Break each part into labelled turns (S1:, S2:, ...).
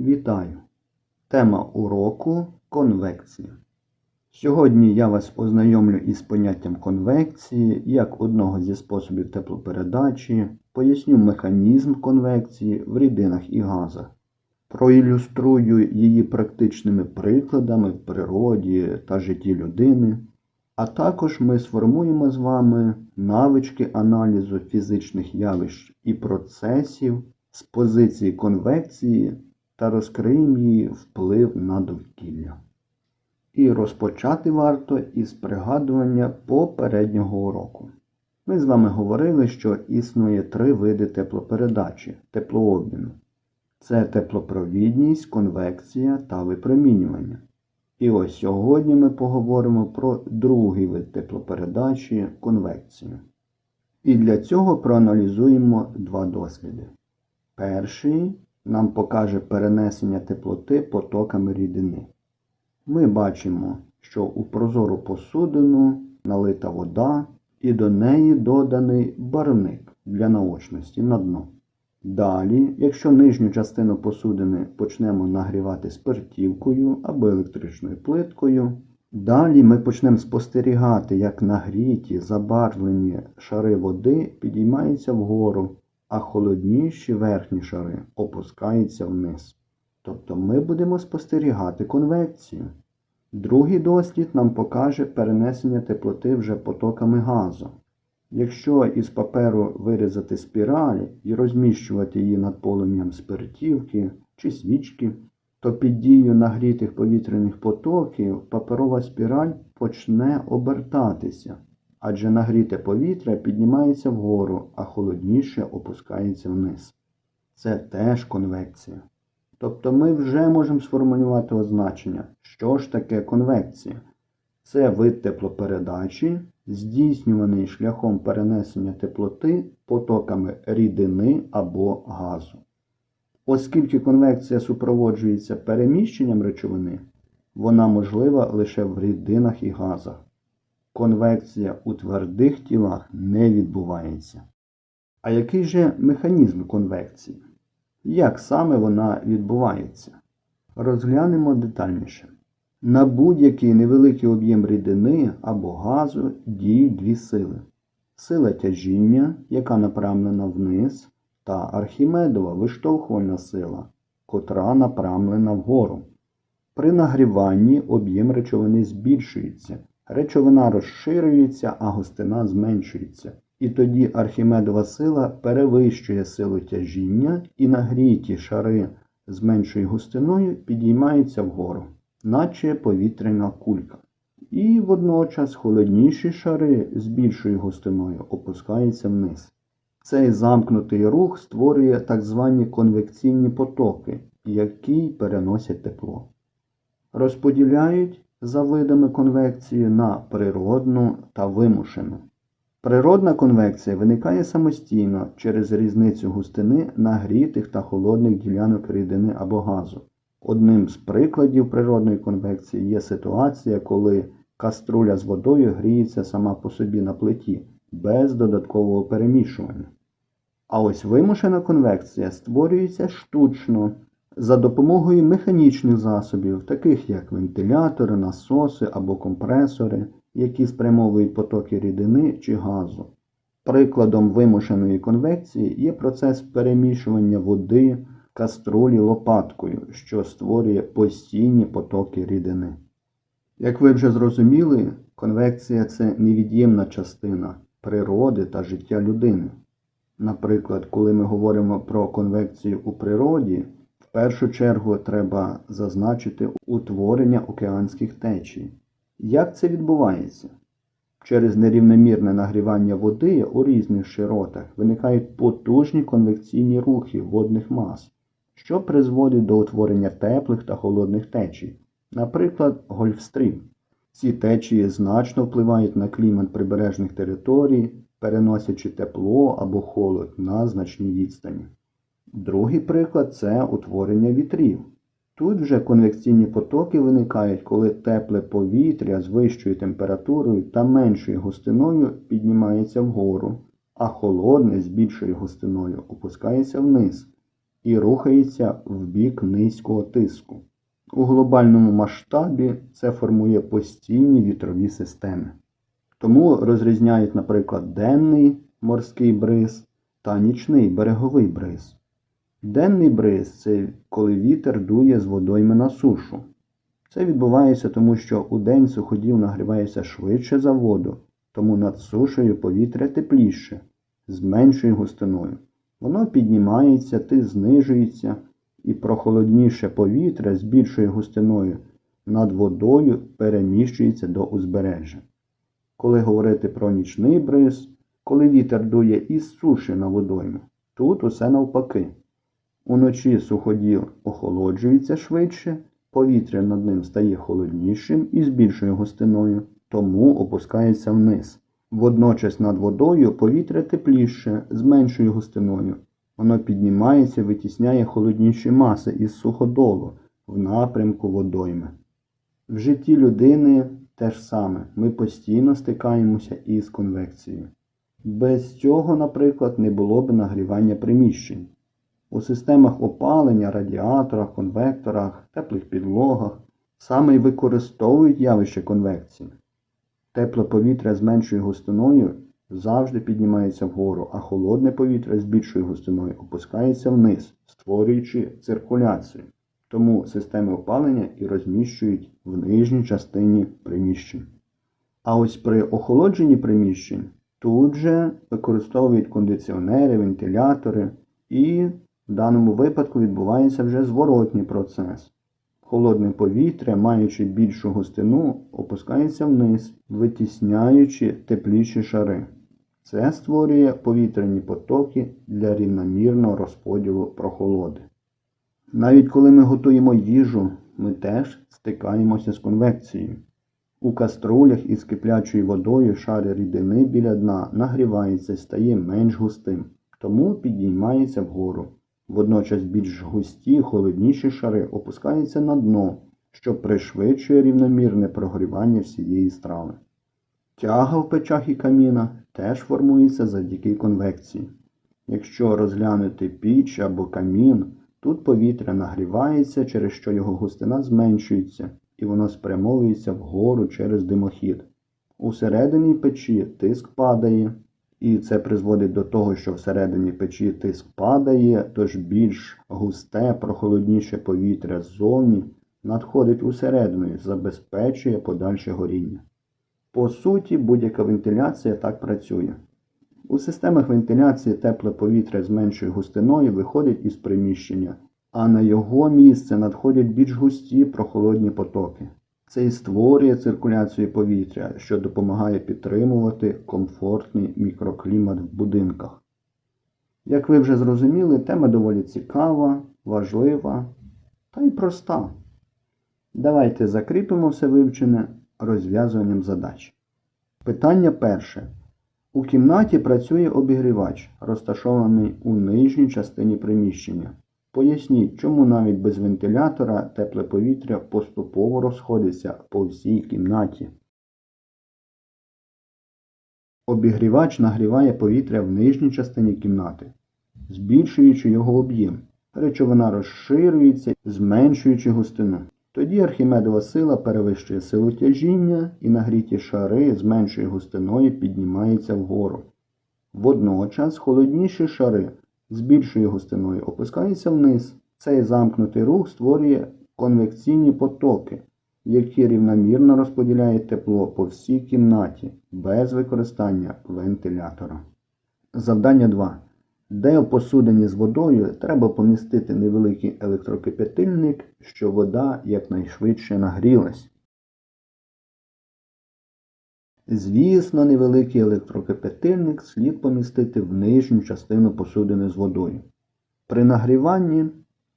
S1: Вітаю! Тема уроку конвекція. Сьогодні я вас ознайомлю із поняттям конвекції як одного зі способів теплопередачі, поясню механізм конвекції в рідинах і газах, проілюструю її практичними прикладами в природі та житті людини, а також ми сформуємо з вами навички аналізу фізичних явищ і процесів з позиції конвекції та розкриємо її вплив на довкілля. І розпочати варто із пригадування попереднього уроку. Ми з вами говорили, що існує три види теплопередачі, теплообміну. Це теплопровідність, конвекція та випромінювання. І ось сьогодні ми поговоримо про другий вид теплопередачі конвекцію. І для цього проаналізуємо два досліди. Перший нам покаже перенесення теплоти потоками рідини. Ми бачимо, що у прозору посудину налита вода і до неї доданий барвник для наочності на дно. Далі, якщо нижню частину посудини почнемо нагрівати спиртівкою або електричною плиткою, далі ми почнемо спостерігати, як нагріті забарвлені шари води підіймаються вгору, а холодніші верхні шари опускаються вниз. Тобто ми будемо спостерігати конвекцію. Другий дослід нам покаже перенесення теплоти вже потоками газу. Якщо із паперу вирізати спіраль і розміщувати її над полум'ям спиртівки чи свічки, то під дією нагрітих повітряних потоків паперова спіраль почне обертатися, адже нагріте повітря піднімається вгору, а холодніше опускається вниз. Це теж конвекція. Тобто ми вже можемо сформулювати означення, що ж таке конвекція. Це вид теплопередачі, здійснюваний шляхом перенесення теплоти потоками рідини або газу. Оскільки конвекція супроводжується переміщенням речовини, вона можлива лише в рідинах і газах. Конвекція у твердих тілах не відбувається. А який же механізм конвекції? Як саме вона відбувається? Розглянемо детальніше. На будь-який невеликий об'єм рідини або газу діють дві сили: сила тяжіння, яка направлена вниз, та архімедова виштовхувальна сила, котра направлена вгору. При нагріванні об'єм речовини збільшується, речовина розширюється, а густина зменшується. І тоді архімедова сила перевищує силу тяжіння і нагріті шари з меншою густиною підіймаються вгору наче повітряна кулька. І водночас холодніші шари з більшою густиною опускаються вниз. Цей замкнутий рух створює так звані конвекційні потоки, які переносять тепло. Розподіляють за видами конвекції на природну та вимушену. Природна конвекція виникає самостійно через різницю густини нагрітих та холодних ділянок рідини або газу. Одним з прикладів природної конвекції є ситуація, коли каструля з водою гріється сама по собі на плиті без додаткового перемішування. А ось вимушена конвекція створюється штучно за допомогою механічних засобів, таких як вентилятори, насоси або компресори, які спрямовують потоки рідини чи газу. Прикладом вимушеної конвекції є процес перемішування води каструлі лопаткою, що створює постійні потоки рідини. Як ви вже зрозуміли, конвекція це невід'ємна частина природи та життя людини. Наприклад, коли ми говоримо про конвекцію у природі, першу чергу треба зазначити утворення океанських течій. Як це відбувається? Через нерівномірне нагрівання води у різних широтах виникають потужні конвекційні рухи водних мас, що призводить до утворення теплих та холодних течій, наприклад, гольфстрім. Ці течії значно впливають на клімат прибережних територій, переносячи тепло або холод на значній відстані. Другий приклад це утворення вітрів. Тут вже конвекційні потоки виникають, коли тепле повітря з вищою температурою та меншою густиною піднімається вгору, а холодне з більшою густиною опускається вниз. і рухається в бік низького тиску. У глобальному масштабі це формує постійні вітрові системи. Тому розрізняють, наприклад, денний морський бриз та нічний береговий бриз. Денний бриз це коли вітер дує з водойми на сушу. Це відбувається тому, що у день суходіл нагрівається швидше за воду, тому над сушею повітря тепліше, з меншою густиною. Воно піднімається, тиск знижується, і прохолодніше повітря з більшою густиною над водою переміщується до узбережжя. Коли говорити про нічний бриз, коли вітер дує із суші на водойму, тут усе навпаки. Уночі суходіл охолоджується швидше, повітря над ним стає холоднішим і з більшою густиною, тому опускається вниз. Водночас над водою повітря тепліше, з меншою густиною. Воно піднімається, витісняє холодніші маси із суходолу в напрямку водойми. В житті людини те ж саме. Ми постійно стикаємося із конвекцією. Без цього, наприклад, не було б нагрівання приміщень. У системах опалення, радіаторах, конвекторах, теплих підлогах саме й використовують явище конвекції. Тепле повітря з меншою густиною завжди піднімається вгору, а холодне повітря з більшою густиною опускається вниз, створюючи циркуляцію. Тому системи опалення і розміщують в нижній частині приміщень. А ось при охолодженні приміщень тут же використовують кондиціонери, вентилятори, і в даному випадку відбувається вже зворотній процес. Холодне повітря, маючи більшу густину, опускається вниз, витісняючи тепліші шари. Це створює повітряні потоки для рівномірного розподілу прохолоди. Навіть коли ми готуємо їжу, ми теж стикаємося з конвекцією. У каструлях із киплячою водою шар рідини біля дна нагрівається і стає менш густим, тому підіймається вгору. Водночас більш густі, холодніші шари опускаються на дно, що пришвидшує рівномірне прогрівання всієї страви. Тяга в печах і камінах теж формується завдяки конвекції. Якщо розглянути піч або камін, тут повітря нагрівається, через що його густина зменшується, і воно спрямовується вгору через димохід. Усередині печі тиск падає, і це призводить до того, що всередині печі тиск падає, тож більш густе, прохолодніше повітря ззовні надходить усередину і забезпечує подальше горіння. По суті, будь-яка вентиляція так працює. У системах вентиляції тепле повітря з меншою густиною виходить із приміщення, а на його місце надходять більш густі прохолодні потоки. Це і створює циркуляцію повітря, що допомагає підтримувати комфортний мікроклімат в будинках. Як ви вже зрозуміли, тема доволі цікава, важлива та й проста. Давайте закріпимо все вивчене розв'язуванням задач. Питання перше. У кімнаті працює обігрівач, розташований у нижній частині приміщення. Поясніть, чому навіть без вентилятора тепле повітря поступово розходиться по всій кімнаті. Обігрівач нагріває повітря в нижній частині кімнати, збільшуючи його об'єм. Речовина розширюється, зменшуючи густину. Тоді архімедова сила перевищує силу тяжіння і нагріті шари з меншою густиною піднімаються вгору. Водночас холодніші шари з густиною опускаються вниз. Цей замкнутий рух створює конвекційні потоки, які рівномірно розподіляють тепло по всій кімнаті без використання вентилятора. Завдання 2. Де в посудині з водою треба помістити невеликий електрокипятильник, щоб вода якнайшвидше нагрілась. Звісно, невеликий електрокипятильник слід помістити в нижню частину посудини з водою. При нагріванні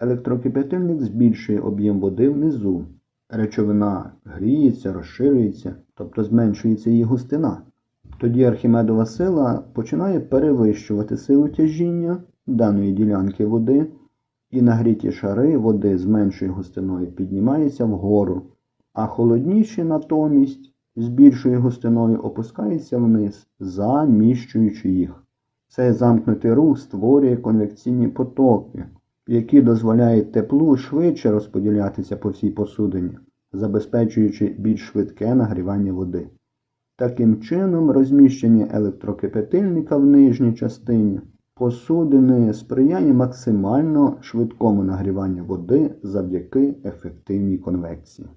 S1: електрокипятильник збільшує об'єм води внизу. Речовина гріється, розширюється, тобто зменшується її густина. Тоді архімедова сила починає перевищувати силу тяжіння даної ділянки води, і нагріті шари води з меншою густиною піднімаються вгору, а холодніші натомість з більшою густиною опускаються вниз, заміщуючи їх. Цей замкнутий рух створює конвекційні потоки, які дозволяють теплу швидше розподілятися по всій посудині, забезпечуючи більш швидке нагрівання води. Таким чином, розміщення електрокипятильника в нижній частині посудини сприяє максимально швидкому нагріванню води завдяки ефективній конвекції.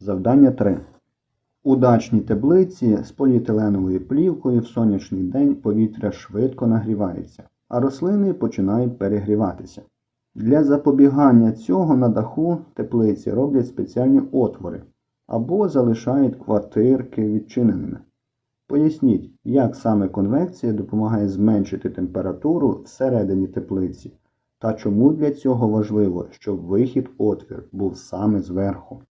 S1: Завдання 3. У дачній теплиці з поліетиленовою плівкою в сонячний день повітря швидко нагрівається, а рослини починають перегріватися. Для запобігання цього на даху теплиці роблять спеціальні отвори або залишають квартирки відчиненими. Поясніть, як саме конвекція допомагає зменшити температуру всередині теплиці та чому для цього важливо, щоб вихід отвір був саме зверху.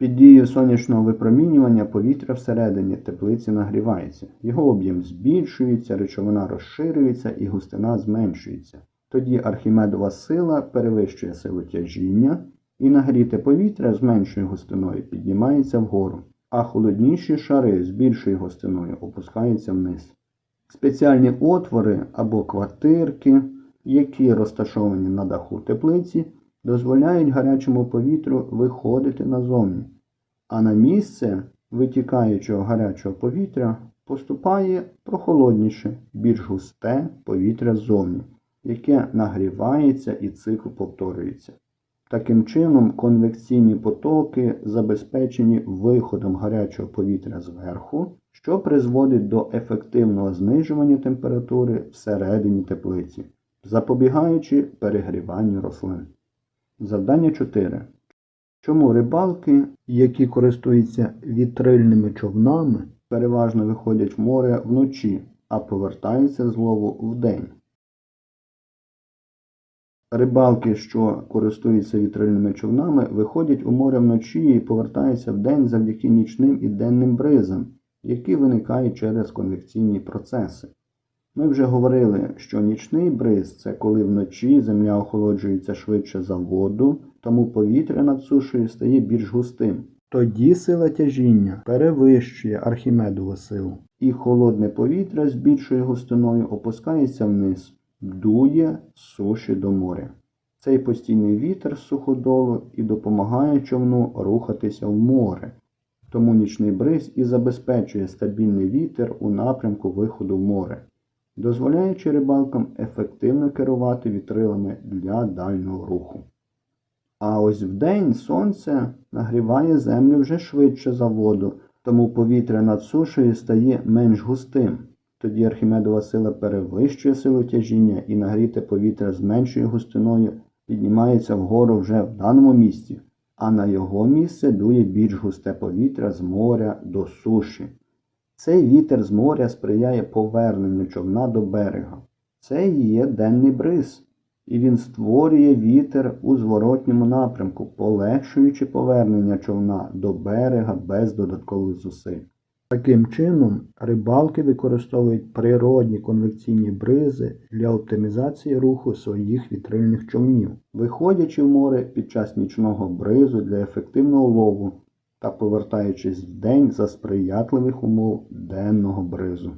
S1: Під дією сонячного випромінювання повітря всередині теплиці нагрівається, його об'єм збільшується, речовина розширюється і густина зменшується. Тоді архімедова сила перевищує силу тяжіння, і нагріте повітря з меншою густиною піднімається вгору, а холодніші шари з більшою густиною опускаються вниз. Спеціальні отвори або квартирки, які розташовані на даху теплиці, дозволяють гарячому повітрю виходити назовні, а на місце витікаючого гарячого повітря поступає прохолодніше, більш густе повітря ззовні, яке нагрівається і цикл повторюється. Таким чином, конвекційні потоки забезпечені виходом гарячого повітря зверху, що призводить до ефективного знижування температури всередині теплиці, запобігаючи перегріванню рослин. Завдання 4. Чому рибалки, які користуються вітрильними човнами, переважно виходять в море вночі, а повертаються з лову вдень? Рибалки, що користуються вітрильними човнами, виходять у море вночі і повертаються вдень завдяки нічним і денним бризам, які виникають через конвекційні процеси. Ми вже говорили, що нічний бриз це коли вночі земля охолоджується швидше за воду, тому повітря над сушею стає більш густим. Тоді сила тяжіння перевищує Архімедову силу, і холодне повітря з більшою густиною опускається вниз, дує суші до моря. Цей постійний вітер з суходолу і допомагає човну рухатися в море. Тому нічний бриз і забезпечує стабільний вітер у напрямку виходу в море дозволяючи рибалкам ефективно керувати вітрилами для дальнього руху. А ось вдень сонце нагріває землю вже швидше за воду, тому повітря над сушею стає менш густим. Тоді Архімедова сила перевищує силу тяжіння і нагріте повітря з меншою густиною піднімається вгору вже в даному місці, а на його місце дує більш густе повітря з моря до суші. Цей вітер з моря сприяє поверненню човна до берега. Це є денний бриз, і він створює вітер у зворотньому напрямку, полегшуючи повернення човна до берега без додаткових зусиль. Таким чином, рибалки використовують природні конвекційні бризи для оптимізації руху своїх вітрильних човнів, виходячи в море під час нічного бризу для ефективного лову та повертаючись вдень за сприятливих умов денного бризу.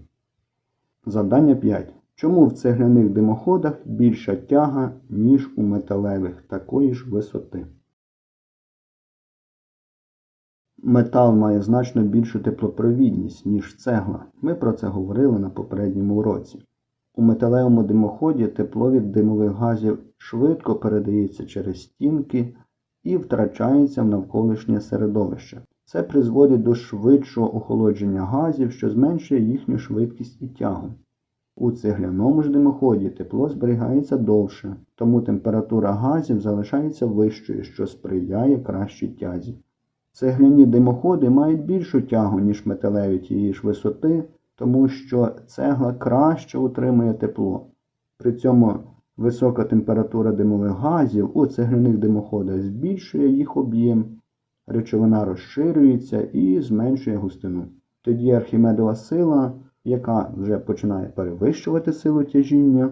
S1: Завдання 5. Чому в цегляних димоходах більша тяга, ніж у металевих такої ж висоти? Метал має значно більшу теплопровідність, ніж цегла. Ми про це говорили на попередньому уроці. У металевому димоході тепло від димових газів швидко передається через стінки і втрачається в навколишнє середовище. Це призводить до швидшого охолодження газів, що зменшує їхню швидкість і тягу. У цегляному ж димоході тепло зберігається довше, тому температура газів залишається вищою, що сприяє кращій тязі. Цегляні димоходи мають більшу тягу, ніж металеві тієї ж висоти, тому що цегла краще утримує тепло. При цьому висока температура димових газів у цегляних димоходах збільшує їх об'єм, речовина розширюється і зменшує густину. Тоді архімедова сила, яка вже починає перевищувати силу тяжіння,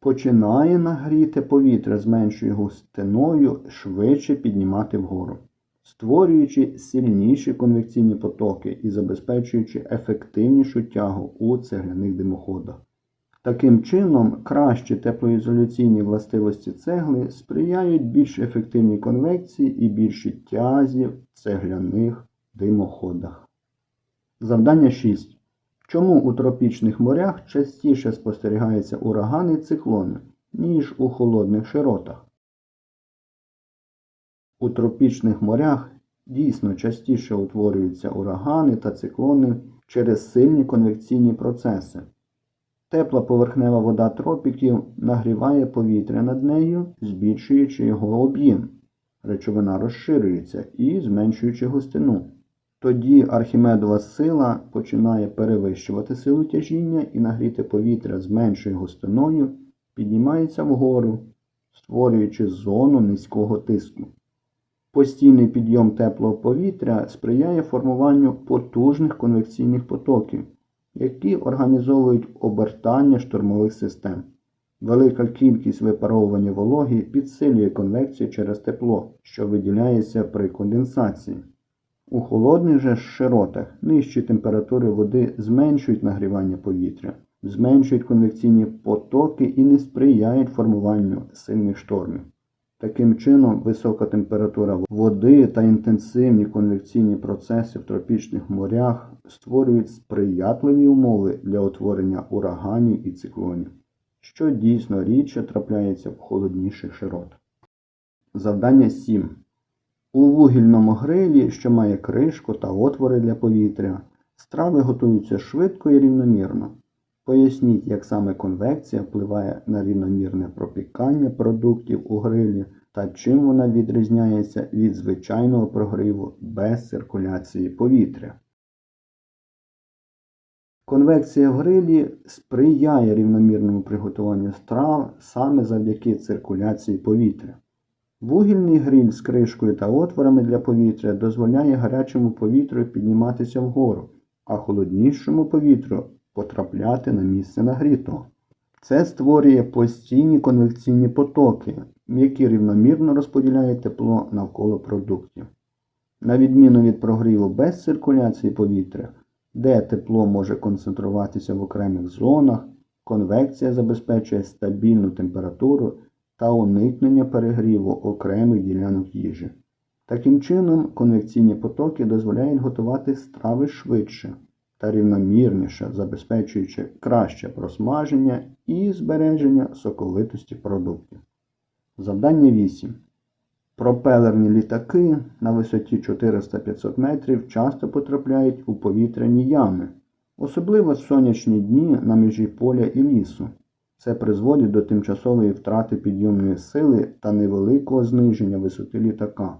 S1: починає нагріти повітря з меншою густиною швидше піднімати вгору, створюючи сильніші конвекційні потоки і забезпечуючи ефективнішу тягу у цегляних димоходах. Таким чином, кращі теплоізоляційні властивості цегли сприяють більш ефективній конвекції і більшій тязі в цегляних димоходах. Завдання 6. Чому у тропічних морях частіше спостерігаються урагани і циклони, ніж у холодних широтах? У тропічних морях дійсно частіше утворюються урагани та циклони через сильні конвекційні процеси. Тепла поверхнева вода тропіків нагріває повітря над нею, збільшуючи його об'єм. Речовина розширюється і зменшуючи густину. Тоді архімедова сила починає перевищувати силу тяжіння і нагріте повітря з меншою густиною піднімається вгору, створюючи зону низького тиску. Постійний підйом теплого повітря сприяє формуванню потужних конвекційних потоків, які організовують обертання штурмових систем. Велика кількість випаровування вологи підсилює конвекцію через тепло, що виділяється при конденсації. У холодних же широтах нижчі температури води зменшують нагрівання повітря, зменшують конвекційні потоки і не сприяють формуванню сильних штормів. Таким чином, висока температура води та інтенсивні конвекційні процеси в тропічних морях створюють сприятливі умови для утворення ураганів і циклонів, що дійсно рідше трапляється в холодніших широтах. Завдання 7. У вугільному грилі, що має кришку та отвори для повітря, страви готуються швидко і рівномірно. Поясніть, як саме конвекція впливає на рівномірне пропікання продуктів у грилі та чим вона відрізняється від звичайного прогріву без циркуляції повітря. Конвекція в грилі сприяє рівномірному приготуванню страв саме завдяки циркуляції повітря. Вугільний гриль з кришкою та отворами для повітря дозволяє гарячому повітрю підніматися вгору, а холоднішому повітрю потрапляти на місце нагрітого. Це створює постійні конвекційні потоки, які рівномірно розподіляють тепло навколо продуктів. На відміну від прогріву без циркуляції повітря, де тепло може концентруватися в окремих зонах, конвекція забезпечує стабільну температуру та уникнення перегріву окремих ділянок їжі. Таким чином, конвекційні потоки дозволяють готувати страви швидше та рівномірніше, забезпечуючи краще просмаження і збереження соковитості продуктів. Завдання 8. Пропелерні літаки на висоті 400-500 метрів часто потрапляють у повітряні ями, особливо в сонячні дні на межі поля і лісу. Це призводить до тимчасової втрати підйомної сили та невеликого зниження висоти літака.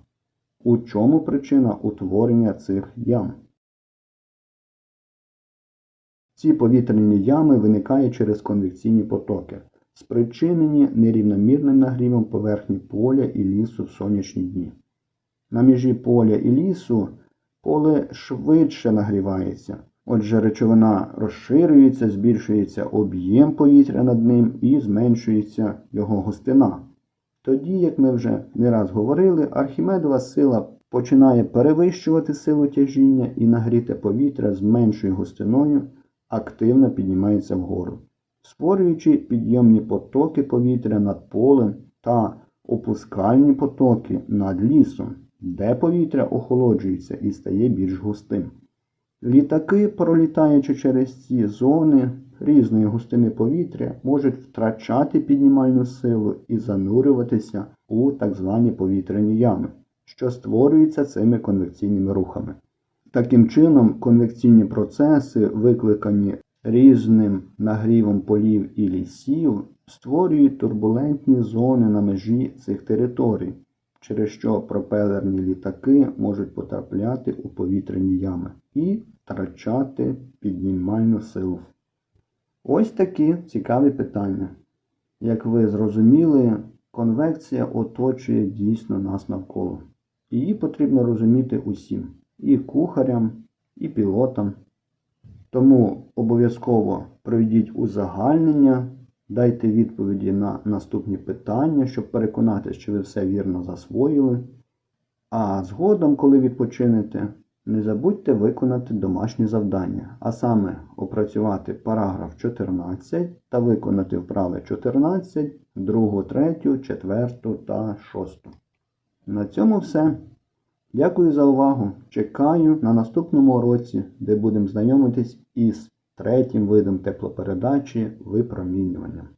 S1: У чому причина утворення цих ям? Ці повітряні ями виникають через конвекційні потоки, спричинені нерівномірним нагрівом поверхні поля і лісу в сонячні дні. На межі поля і лісу поле швидше нагрівається, отже речовина розширюється, збільшується об'єм повітря над ним і зменшується його густина. Тоді, як ми вже не раз говорили, архімедова сила починає перевищувати силу тяжіння і нагріте повітря з меншою густиною активно піднімається вгору, створюючи підйомні потоки повітря над полем та опускальні потоки над лісом, де повітря охолоджується і стає більш густим. Літаки, пролітаючи через ці зони різної густини повітря, можуть втрачати піднімальну силу і занурюватися у так звані повітряні ями, що створюються цими конвекційними рухами. Таким чином, конвекційні процеси, викликані різним нагрівом полів і лісів, створюють турбулентні зони на межі цих територій, через що пропелерні літаки можуть потрапляти у повітряні ями і втрачати піднімальну силу. Ось такі цікаві питання. Як ви зрозуміли, конвекція оточує дійсно нас навколо. Її потрібно розуміти усім і кухарям, і пілотам. Тому обов'язково проведіть узагальнення, дайте відповіді на наступні питання, щоб переконатися, що ви все вірно засвоїли. А згодом, коли відпочинете, Не забудьте виконати домашнє завдання, а саме опрацювати параграф 14 та виконати вправи 14, 2, 3, 4 та 6. На цьому все. Дякую за увагу. Чекаю на наступному уроці, де будемо знайомитись із третім видом теплопередачі випромінювання.